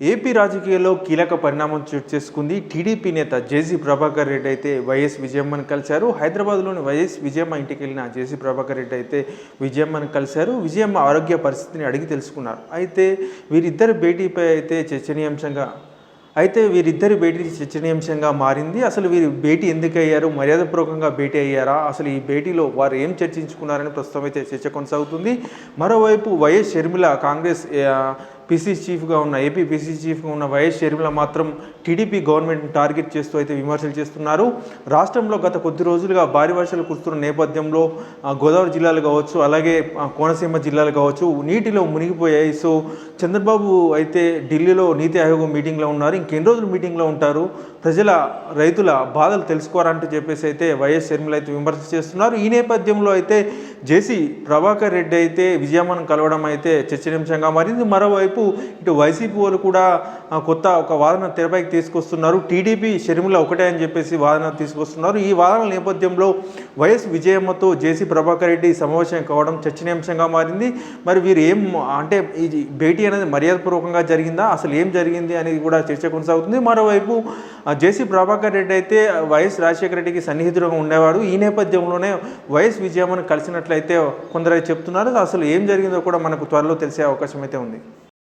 AP రాజకీయాల్లో కీలక పరిణామం చోటు చేసుకుంది టీడీపీ నేత జేసీ ప్రభాకర్ రెడ్డి అయితే వైఎస్ విజయమ్మని కలిశారు. హైదరాబాద్లోని వైఎస్ విజయమ్మ ఇంటికి వెళ్ళిన జేసీ ప్రభాకర్ రెడ్డి అయితే విజయమ్మని కలిశారు. విజయమ్మ ఆరోగ్య పరిస్థితిని అడిగి తెలుసుకున్నారు. అయితే వీరిద్దరి భేటీపై అయితే చర్చనీయాంశంగా అయితే వీరిద్దరి భేటీ చర్చనీయాంశంగా మారింది. అసలు వీరి భేటీ ఎందుకు అయ్యారు? మర్యాదపూర్వకంగా భేటీ అయ్యారా? అసలు ఈ భేటీలో వారు ఏం చర్చించుకున్నారని ప్రస్తుతం అయితే చర్చ కొనసాగుతుంది. మరోవైపు వైఎస్ షర్మిల కాంగ్రెస్ ఆ, చీఫ్గా ఉన్న ఏపీ పిసి చీఫ్గా ఉన్న వైఎస్ షర్మిల మాత్రం టీడీపీ గవర్నమెంట్ని టార్గెట్ చేస్తూ అయితే విమర్శలు చేస్తున్నారు. రాష్ట్రంలో గత కొద్ది రోజులుగా భారీ వర్షాలు కురుస్తున్న నేపథ్యంలో గోదావరి జిల్లాలు కావచ్చు అలాగే కోనసీమ జిల్లాలు కావచ్చు నీటిలో మునిగిపోయాయి. సో చంద్రబాబు అయితే ఢిల్లీలో నీతి ఆయోగ్ మీటింగ్లో ఉన్నారు. ఇంకెన్ని రోజులు మీటింగ్లో ఉంటారు? ప్రజల రైతుల బాధలు తెలుసుకోరంటూ చెప్పేసి అయితే వైఎస్ షర్మిల అయితే విమర్శ చేస్తున్నారు. ఈ నేపథ్యంలో అయితే జేసీ ప్రభాకర్ రెడ్డి అయితే విజయమ్మను కలవడం అయితే చర్చనీయాంశంగా మారింది. మరోవైపు ఇటు వైసీపీ వాళ్ళు కూడా కొత్త ఒక వాదన తెరపైకి తీసుకొస్తున్నారు. టీడీపీ షర్మిల ఒకటే అని చెప్పేసి వాదన తీసుకొస్తున్నారు. ఈ వాదనల నేపథ్యంలో వైఎస్ విజయమ్మతో జేసీ ప్రభాకర్ రెడ్డి సమావేశం కావడం చర్చనీయాంశంగా మారింది. మరి వీరు ఏం అంటే ఈ భేటీ అనేది మర్యాదపూర్వకంగా జరిగిందా? అసలు ఏం జరిగింది అనేది కూడా చర్చ కొనసాగుతుంది. మరోవైపు జేసీ ప్రభాకర్ రెడ్డి అయితే వైఎస్ రాజశేఖర రెడ్డికి సన్నిహితుడుగా ఉండేవాడు. ఈ నేపథ్యంలోనే వైఎస్ విజయమ్మను కలిసినట్లయితే కొందరు చెప్తున్నారు. అసలు ఏం జరిగిందో కూడా మనకు త్వరలో తెలిసే అవకాశం అయితే ఉంది.